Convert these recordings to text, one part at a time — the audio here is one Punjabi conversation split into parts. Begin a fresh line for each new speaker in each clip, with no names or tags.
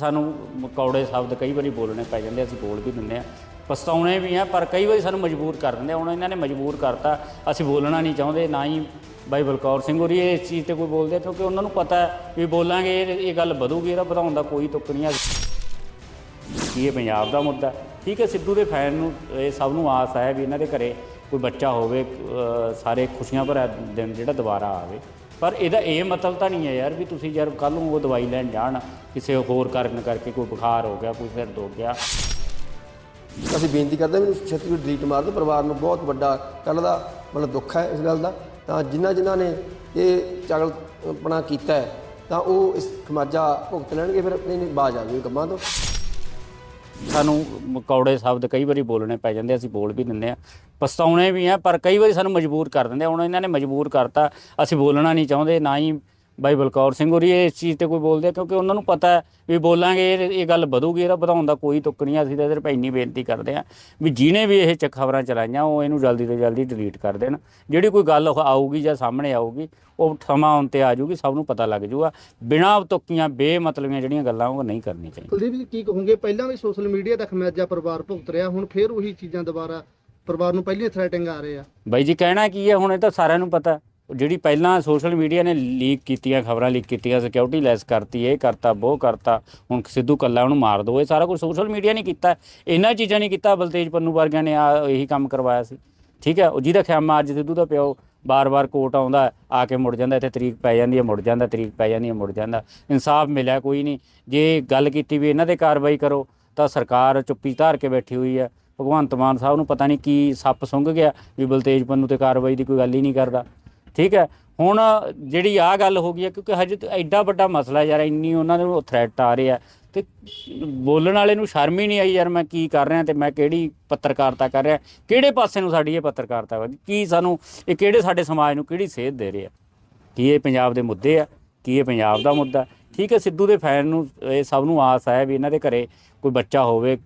ਸਾਨੂੰ ਕੌੜੇ ਸ਼ਬਦ ਕਈ ਵਾਰੀ ਬੋਲਣੇ ਪੈ ਜਾਂਦੇ ਅਸੀਂ ਬੋਲ ਵੀ ਦਿੰਦੇ ਆ। ਪਛਤਾਉਣੇ ਵੀ ਆ, ਪਰ ਕਈ ਵਾਰੀ ਸਾਨੂੰ ਮਜਬੂਰ ਕਰ ਦਿੰਦੇ ਆ। ਹੁਣ ਇਹਨਾਂ ਨੇ ਮਜਬੂਰ ਕਰਤਾ, ਅਸੀਂ ਬੋਲਣਾ ਨਹੀਂ ਚਾਹੁੰਦੇ, ਨਾ ਹੀ ਬਾਈ ਬਲਕੌਰ ਸਿੰਘ ਹੋਰੀ ਇਸ ਚੀਜ਼ ਤੇ ਕੋਈ ਬੋਲਦੇ, ਕਿਉਂਕਿ ਉਹਨਾਂ ਨੂੰ ਪਤਾ ਹੈ ਵੀ ਬੋਲਾਂਗੇ, ਇਹ ਇਹ ਗੱਲ ਵਧੂਗੀ, ਇਹਦਾ ਵਧਾਉਣ ਦਾ ਕੋਈ ਤੁੱਕ ਨਹੀਂ ਹੈ ਕੀ ਇਹ ਪੰਜਾਬ ਦਾ ਮੁੱਦਾ? ਠੀਕ ਹੈ, ਸਿੱਧੂ ਦੇ ਫੈਨ ਨੂੰ, ਇਹ ਸਭ ਨੂੰ ਆਸ ਹੈ ਵੀ ਇਹਨਾਂ ਦੇ ਘਰੇ ਕੋਈ ਬੱਚਾ ਹੋਵੇ ਸਾਰੇ ਖੁਸ਼ੀਆਂ ਭਰਿਆ ਦਿਨ ਜਿਹੜਾ ਦੁਬਾਰਾ ਆਵੇ। ਪਰ ਇਹਦਾ ਇਹ ਮਤਲਬ ਤਾਂ ਨਹੀਂ ਹੈ ਯਾਰ ਵੀ ਤੁਸੀਂ ਯਾਰ ਕੱਲ ਨੂੰ ਉਹ ਦਵਾਈ ਲੈਣ ਜਾਣ, ਕਿਸੇ ਹੋਰ ਕਾਰਨ ਕਰਕੇ ਕੋਈ ਬੁਖਾਰ ਹੋ ਗਿਆ, ਕੋਈ ਸਿਰ ਦੁਖ ਗਿਆ।
ਅਸੀਂ ਬੇਨਤੀ ਕਰਦੇ ਹਾਂ ਮੈਨੂੰ ਛੇਤੀ ਤੋਂ ਡਿਲੀਟ ਮਾਰ ਦਿਓ, ਪਰਿਵਾਰ ਨੂੰ ਬਹੁਤ ਵੱਡਾ ਕੱਲ ਦਾ ਮਤਲਬ ਦੁੱਖ ਹੈ ਇਸ ਗੱਲ ਦਾ। ਤਾਂ ਜਿਨ੍ਹਾਂ ਜਿਨ੍ਹਾਂ ਨੇ ਇਹ ਚਗਲ ਆਪਣਾ ਕੀਤਾ ਹੈ, ਤਾਂ ਉਹ ਇਸ ਖਮਾਜਾ ਭੁਗਤ ਲੈਣਗੇ, ਫਿਰ ਆਪਣੇ ਬਾਜ ਆ ਜਾਊਗੇ ਕੰਮਾਂ ਤੋਂ।
ਸਾਨੂੰ ਮ- ਕੌੜੇ ਸ਼ਬਦ ਕਈ ਵਾਰੀ ਬੋਲਣੇ ਪੈ ਜਾਂਦੇ ਅਸੀਂ ਬੋਲ ਵੀ ਦਿੰਦੇ ਆ। ਪਛਤਾਉਣੇ ਵੀ ਆ, ਪਰ ਕਈ ਵਾਰੀ ਸਾਨੂੰ ਮਜਬੂਰ ਕਰ ਦਿੰਦੇ ਆ। ਹੁਣ ਇਹਨਾਂ ਨੇ ਮਜਬੂਰ ਕਰਤਾ, ਅਸੀਂ ਬੋਲਣਾ ਨਹੀਂ ਚਾਹੁੰਦੇ, ਨਾ ਹੀ ਬਾਈ ਬਲਕੌਰ ਸਿੰਘ ਹੋਰੀ ਇਸ ਚੀਜ਼ ਤੇ ਕੋਈ ਬੋਲਦੇ ਆ ਕਿਉਂਕਿ ਉਹਨਾਂ ਨੂੰ ਪਤਾ ਹੈ ਵੀ ਬੋਲਾਂਗੇ ਇਹ ਇਹ ਗੱਲ ਵਧੂਗੀ ਇਹਦਾ ਵਧਾਉਣ ਦਾ ਕੋਈ ਤੁੱਕ ਨਹੀਂ। ਅਸੀਂ ਤਾਂ ਪਰ ਇੰਨੀ ਬੇਨਤੀ ਕਰਦੇ ਆ ਵੀ ਜਿਹਨੇ ਵੀ ਇਹ ਚ ਖਬਰਾਂ ਚਲਾਈਆਂ ਉਹ ਇਹਨੂੰ ਜਲਦੀ ਤੋਂ ਜਲਦੀ ਡਿਲੀਟ ਕਰ ਦੇਣ। ਜਿਹੜੀ ਕੋਈ ਗੱਲ ਆਊਗੀ ਜਾਂ ਸਾਹਮਣੇ ਆਊਗੀ ਉਹ ਸਮਾਂ ਆਉਣ ਤੇ ਆ ਜਾਊਗੀ ਸਭ ਨੂੰ ਪਤਾ ਲੱਗ ਜਾਊਗਾ। ਬਿਨਾਂ ਤੁੱਕੀਆਂ ਬੇਮਤਲਬੀਆਂ ਜਿਹੜੀਆਂ ਗੱਲਾਂ ਉਹ ਨਹੀਂ ਕਰਨੀ ਚਾਹੀਦੀਆਂ।
ਕੁਲਦੀਪ ਜੀ ਕੀ ਕਹੋਗੇ? ਪਹਿਲਾਂ ਵੀ ਸੋਸ਼ਲ ਮੀਡੀਆ ਦਾ ਖਮਿਆਜਾ ਪਰਿਵਾਰ ਭੁਗਤ ਰਿਹਾ ਹੁਣ ਫੇਰ ਉਹੀ ਚੀਜ਼ਾਂ ਦੁਬਾਰਾ ਪਰਿਵਾਰ ਨੂੰ ਪਹਿਲੀ ਥ੍ਰੈਟਿੰਗ ਆ ਰਹੇ ਆ।
ਬਾਈ ਜੀ ਕਹਿਣਾ ਕੀ ਹੈ ਹੁਣ ਇਹ ਤਾਂ ਸਾਰਿਆਂ ਨੂੰ ਪਤਾ ਜਿਹੜੀ ਪਹਿਲਾਂ ਸੋਸ਼ਲ ਮੀਡੀਆ ਨੇ ਲੀਕ ਕੀਤੀਆਂ, ਖਬਰਾਂ ਲੀਕ ਕੀਤੀਆਂ ਸਿਕਿਉਰਿਟੀ ਲੈਸ ਕਰਤੀ, ਇਹ ਕਰਤਾ ਉਹ ਕਰਤਾ, ਹੁਣ ਸਿੱਧੂ ਕੱਲਾ ਉਹਨੂੰ ਮਾਰ ਦੋ, ਇਹ ਸਾਰਾ ਕੁਝ ਸੋਸ਼ਲ ਮੀਡੀਆ ਨੇ ਕੀਤਾ। ਇਹਨਾਂ ਚੀਜ਼ਾਂ ਨਹੀਂ ਕੀਤਾ, ਬਲਤੇਜ ਪੰਨੂ ਵਰਗਿਆਂ ਨੇ ਆ ਇਹੀ ਕੰਮ ਕਰਵਾਇਆ ਸੀ। ਠੀਕ ਹੈ, ਉਹ ਜਿਹਦਾ ਖਿਆਮਾ ਅੱਜ ਸਿੱਧੂ ਦਾ ਪਿਓ, ਬਾਰ-ਬਾਰ ਕੋਰਟ ਆਉਂਦਾ, ਆ ਕੇ ਮੁੜ ਜਾਂਦਾ, ਇੱਥੇ ਤਰੀਕ ਪੈ ਜਾਂਦੀ ਹੈ, ਮੁੜ ਜਾਂਦਾ, ਤਰੀਕ ਪੈ ਜਾਂਦੀ ਹੈ, ਮੁੜ ਜਾਂਦਾ। ਇਨਸਾਫ ਮਿਲਿਆ ਕੋਈ ਨਹੀਂ। ਜੇ ਗੱਲ ਕੀਤੀ ਵੀ ਇਹਨਾਂ ਤੇ ਕਾਰਵਾਈ ਕਰੋ, ਤਾਂ ਸਰਕਾਰ ਚੁੱਪੀ ਧਾਰ ਕੇ ਬੈਠੀ ਹੋਈ ਹੈ। ਭਗਵੰਤ ਮਾਨ ਸਾਹਿਬ ਨੂੰ ਪਤਾ ਨਹੀਂ ਕੀ ਸੱਪ ਸੁੰਘ ਗਿਆ, ਵੀ ਬਲਤੇਜ ਪੰਨੂ ਤੇ ਕਾਰਵਾਈ ਦੀ ਕੋਈ ਗੱਲ ਹੀ ਨਹੀਂ ਕਰਦਾ। ਠੀਕ ਹੈ? ਹੁਣ ਜਿਹੜੀ ਆ ਗੱਲ ਹੋ ਗਈ ਹੈ, ਕਿਉਂਕਿ ਹਜੇ ਤਾਂ ਐਡਾ ਵੱਡਾ ਮਸਲਾ ਯਾਰ, ਇੰਨੀ ਉਹਨਾਂ ਨੂੰ ਥ੍ਰੈਟ ਆ ਰਿਹਾ ਤੇ ਬੋਲਣ ਵਾਲੇ ਨੂੰ ਸ਼ਰਮ ਹੀ ਨਹੀਂ ਆਈ ਯਾਰ, ਮੈਂ ਕੀ ਕਰ ਰਿਹਾ ਤੇ ਮੈਂ ਕਿਹੜੀ ਪੱਤਰਕਾਰਤਾ ਕਰ ਰਿਹਾ? ਕਿਹੜੇ ਪਾਸੇ ਨੂੰ ਸਾਡੀ ਇਹ ਪੱਤਰਕਾਰਤਾ ਵਾ ਕੀ ਸਾਨੂੰ, ਇਹ ਕਿਹੜੇ ਸਾਡੇ ਸਮਾਜ ਨੂੰ ਕਿਹੜੀ ਸੇਧ ਦੇ ਰਿਹਾ ਕੀ ਇਹ ਪੰਜਾਬ ਦੇ ਮੁੱਦੇ ਆ? ਕੀ ਇਹ ਪੰਜਾਬ ਦਾ ਮੁੱਦਾ? ਠੀਕ ਹੈ, ਸਿੱਧੂ ਦੇ ਫੈਨ ਨੂੰ, ਇਹ ਸਭ ਨੂੰ ਆਸ ਹੈ ਵੀ ਇਹਨਾਂ ਦੇ ਘਰੇ ਕੋਈ ਬੱਚਾ ਹੋਵੇ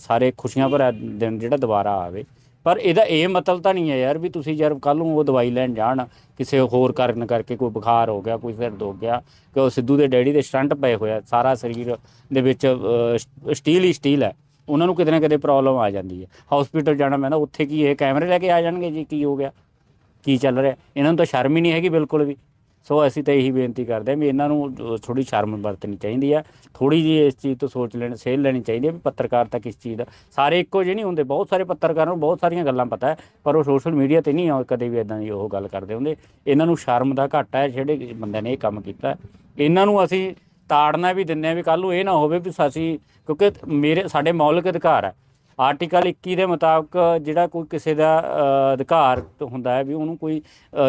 ਸਾਰੇ ਖੁਸ਼ੀਆਂ ਭਰਿਆ ਦਿਨ ਜਿਹੜਾ ਦੁਬਾਰਾ ਆਵੇ। ਪਰ ਇਹਦਾ ਇਹ ਮਤਲਬ ਤਾਂ ਨਹੀਂ ਹੈ ਯਾਰ ਵੀ ਤੁਸੀਂ ਯਾਰ ਕੱਲ ਨੂੰ ਉਹ ਦਵਾਈ ਲੈਣ ਜਾਣ, ਕਿਸੇ ਹੋਰ ਕਾਰਨ ਕਰਕੇ ਕੋਈ ਬੁਖਾਰ ਹੋ ਗਿਆ, ਕੋਈ ਸਿਰ ਦੁਖ ਗਿਆ, ਕਿ ਉਹ ਸਿੱਧੂ ਦੇ ਡੈਡੀ ਦੇ ਸਟੰਟ ਪਏ ਹੋਇਆ ਸਾਰਾ ਸਰੀਰ ਦੇ ਵਿੱਚ ਸਟੀਲ ਹੀ ਸਟੀਲ ਹੈ, ਉਹਨਾਂ ਨੂੰ ਕਿਤੇ ਨਾ ਕਿਤੇ ਪ੍ਰੋਬਲਮ ਆ ਜਾਂਦੀ ਹੈ। ਹਸਪੀਟਲ ਜਾਣਾ ਪੈਂਦਾ ਉੱਥੇ ਕੀ ਇਹ ਕੈਮਰੇ ਲੈ ਕੇ ਆ ਜਾਣਗੇ ਜੀ, ਕੀ ਹੋ ਗਿਆ, ਕੀ ਚੱਲ ਰਿਹਾ? ਇਹਨਾਂ ਨੂੰ ਤਾਂ ਸ਼ਰਮ ਹੀ ਨਹੀਂ ਹੈਗੀ ਬਿਲਕੁਲ ਵੀ। ਸੋ ਅਸੀਂ ਤਾਂ ਇਹੀ ਬੇਨਤੀ ਕਰਦੇ ਹਾਂ ਵੀ ਇਹਨਾਂ ਨੂੰ ਥੋੜੀ ਸ਼ਰਮ ਵਰਤਣੀ ਚਾਹੀਦੀ ਆ। ਥੋੜੀ ਜਿਹੀ ਇਸ ਚੀਜ਼ ਤੋਂ ਸੋਚ ਲੈਣ ਸੇਲ ਲੈਣੀ ਚਾਹੀਦੀ ਹੈ ਵੀ ਪੱਤਰਕਾਰਤਾ ਕਿਸ ਚੀਜ਼ ਦਾ ਸਾਰੇ ਇੱਕੋ ਜਿਹੇ ਨਹੀਂ ਹੁੰਦੇ, ਬਹੁਤ ਸਾਰੇ ਪੱਤਰਕਾਰਾਂ ਨੂੰ ਬਹੁਤ ਸਾਰੀਆਂ ਗੱਲਾਂ ਪਤਾ ਹੈ, ਪਰ ਉਹ ਸੋਸ਼ਲ ਮੀਡੀਆ ਤੇ ਨਹੀਂ ਕਦੇ ਵੀ ਇਦਾਂ ਦੀ ਉਹ ਗੱਲ ਕਰਦੇ ਹੁੰਦੇ। ਇਹਨਾਂ ਨੂੰ ਸ਼ਰਮ ਦਾ ਘਾਟਾ ਹੈ, ਜਿਹੜੇ ਬੰਦਿਆਂ ਨੇ ਇਹ ਕੰਮ ਕੀਤਾ ਇਹਨਾਂ ਨੂੰ ਅਸੀਂ ਤਾੜਨਾ ਵੀ ਦਿੰਦੇ ਆ ਵੀ ਕੱਲ ਨੂੰ ਇਹ ਨਾ ਹੋਵੇ ਵੀ ਅਸੀਂ, ਕਿਉਂਕਿ ਮੇਰੇ, ਸਾਡੇ ਮੌਲਿਕ ਅਧਿਕਾਰ ਹੈ। ਆਰਟੀਕਲ 21 ਦੇ ਮੁਤਾਬਕ ਜਿਹੜਾ ਕੋਈ ਕਿਸੇ ਦਾ ਅਧਿਕਾਰ ਹੁੰਦਾ ਹੈ ਵੀ ਉਹਨੂੰ ਕੋਈ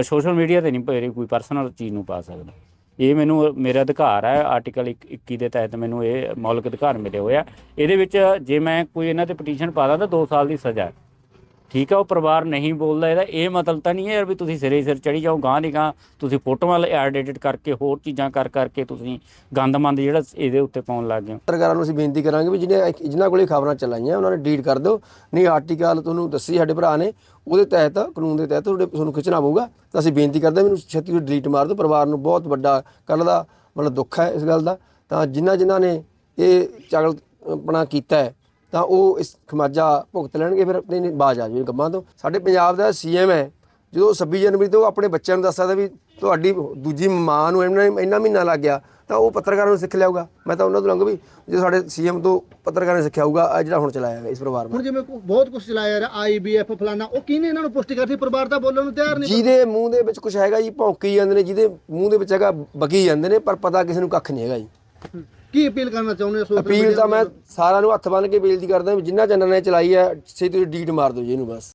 ਸੋਸ਼ਲ ਮੀਡੀਆ ਤੇ ਨਹੀਂ ਕੋਈ ਪਰਸਨਲ ਚੀਜ਼ ਨੂੰ ਪਾ ਸਕਦਾ। ਇਹ ਮੈਨੂੰ ਮੇਰਾ ਅਧਿਕਾਰ ਹੈ, ਆਰਟੀਕਲ 21 ਦੇ ਤਹਿਤ ਮੈਨੂੰ ਇਹ ਮੌਲਿਕ ਅਧਿਕਾਰ ਮਿਲੇ ਹੋਏ ਆ। ਇਹਦੇ ਵਿੱਚ ਜੇ ਮੈਂ ਕੋਈ ਇਹਨਾਂ ਤੇ ਪਟੀਸ਼ਨ ਪਾ ਦਾਂ ਤਾਂ 2 ਸਾਲ ਦੀ ਸਜ਼ਾ ਹੈ। ਠੀਕ ਹੈ ਉਹ ਪਰਿਵਾਰ ਨਹੀਂ ਬੋਲਦਾ ਇਹਦਾ, ਇਹ ਮਤਲਬ ਤਾਂ ਨਹੀਂ ਹੈ ਯਾਰ ਵੀ ਤੁਸੀਂ ਸਿਰੇ ਸਿਰ ਚੜੀ ਜਾਓ ਗਾਂ ਦੀ ਗਾਂ ਤੁਸੀਂ ਫੋਟੋਆਂ ਐਡਿਟ ਕਰਕੇ, ਹੋਰ ਚੀਜ਼ਾਂ ਕਰ ਕਰਕੇ ਤੁਸੀਂ ਗੰਦਮੰਦ ਜਿਹੜਾ ਇਹਦੇ ਉੱਤੇ ਪਾਉਣ ਲੱਗ ਗਏ
ਸਰਕਾਰਾਂ ਨੂੰ ਅਸੀਂ ਬੇਨਤੀ ਕਰਾਂਗੇ ਵੀ ਜਿਹਨੇ ਜਿਨ੍ਹਾਂ ਕੋਲੇ ਖਬਰਾਂ ਚਲਾਈਆਂ, ਉਹਨਾਂ ਨੇ ਡਿਲੀਟ ਕਰ ਦਿਓ। ਨਹੀਂ, ਆਰਟੀਕਲ ਤੁਹਾਨੂੰ ਦੱਸੀ, ਸਾਡੇ ਭਰਾ ਨੇ, ਉਹਦੇ ਤਹਿਤ, ਕਾਨੂੰਨ ਦੇ ਤਹਿਤ ਤੁਹਾਡੇ, ਤੁਹਾਨੂੰ ਖਿੱਚਣਾ ਪਊਗਾ। ਤਾਂ ਅਸੀਂ ਬੇਨਤੀ ਕਰਦੇ ਹਾਂ, ਮੈਨੂੰ ਛੇਤੀ ਤੋਂ ਡਿਲੀਟ ਮਾਰ ਦਿਓ। ਪਰਿਵਾਰ ਨੂੰ ਬਹੁਤ ਵੱਡਾ ਕੱਲ ਦਾ ਮਤਲਬ ਦੁੱਖ ਹੈ ਇਸ ਗੱਲ ਦਾ। ਤਾਂ ਜਿਨ੍ਹਾਂ ਜਿਨ੍ਹਾਂ ਨੇ ਇਹ ਚਗਲ ਆਪਣਾ ਕੀਤਾ ਹੈ ਤਾਂ ਉਹ ਇਸ ਖਮਾਜਾ ਭੁਗਤ ਲੈਣਗੇ ਫਿਰ ਆਪਣੇ ਬਾਜ ਆ ਜਾਊਗੇ ਕੰਮਾਂ ਤੋਂ। ਸਾਡੇ ਪੰਜਾਬ ਦਾ ਸੀਐਮ ਹੈ ਜਦੋਂ 26 ਜਨਵਰੀ ਤੋਂ ਆਪਣੇ ਬੱਚਿਆਂ ਨੂੰ ਦੱਸ ਸਕਦਾ ਵੀ ਤੁਹਾਡੀ ਦੂਜੀ ਮਾਂ ਨੂੰ ਇੰਨਾ ਇੰਨਾ ਮਹੀਨਾ ਲੱਗ ਗਿਆ ਤਾਂ ਉਹ ਪੱਤਰਕਾਰਾਂ ਨੂੰ ਸਿੱਖ ਲਿਆਊਗਾ। ਮੈਂ ਤਾਂ ਉਹਨਾਂ ਤੋਂ ਲੰਘ ਵੀ ਜੇ ਸਾਡੇ ਸੀਐਮ ਤੋਂ ਪੱਤਰਕਾਰਾਂ ਨੇ ਸਿੱਖਿਆ ਹੋਊਗਾ ਆਹ ਜਿਹੜਾ ਹੁਣ ਚਲਾਇਆ ਗਿਆ ਇਸ ਪਰਿਵਾਰ ਨੂੰ।
ਹੁਣ ਜਿਵੇਂ ਬਹੁਤ ਕੁਝ ਚਲਾਇਆ ਰਿਹਾ ਆਈਬੀਐਫ ਫਲਾਨਾ ਉਹ ਕਿਹਨੇ ਇਹਨਾਂ ਨੂੰ ਪੁਸ਼ਟੀ ਕਰਤੀ? ਪਰਿਵਾਰ ਤਾਂ ਬੋਲਣ ਨੂੰ ਤਿਆਰ ਨਹੀਂ।
ਜਿਹਦੇ ਮੂੰਹ ਦੇ ਵਿੱਚ ਕੁਝ ਹੈਗਾ ਜੀ ਭੌਂਕੀ ਜਾਂਦੇ ਨੇ ਜਿਹਦੇ ਮੂੰਹ ਦੇ ਵਿੱਚ ਹੈਗਾ ਬਕੀ ਜਾਂਦੇ ਨੇ ਪਰ ਪਤਾ ਕਿਸੇ ਨੂੰ ਕੱਖ ਨਹੀਂ ਹੈਗਾ ਜੀ।
ਕੀ ਅਪੀਲ ਕਰਨਾ ਚਾਹੁੰਦੇ ਹੋ
ਅਪੀਲ ਤਾਂ ਮੈਂ ਸਾਰਿਆਂ ਨੂੰ ਹੱਥ ਬੰਨ੍ਹ ਕੇ ਬੇਨਤੀ ਕਰਦਾ ਵੀ ਜਿਨ੍ਹਾਂ ਚੈਨਲ ਨੇ ਚਲਾਈ ਹੈ ਛੇਤੀ ਤੋਂ ਡੀਟ ਮਾਰ ਦਿਓ ਜੀ ਇਹਨੂੰ ਬਸ।